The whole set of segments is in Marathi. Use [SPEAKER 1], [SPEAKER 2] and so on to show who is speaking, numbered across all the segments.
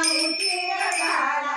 [SPEAKER 1] उशीर झाला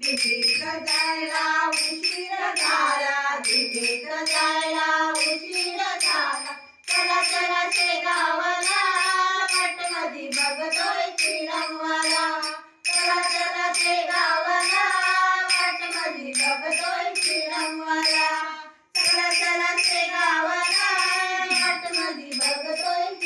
[SPEAKER 1] दिंडीत जायला उशीर झाला. दिंडीत चला चला शेगावला वाटमध्ये बघतोय श्रीरामवाला. चला चला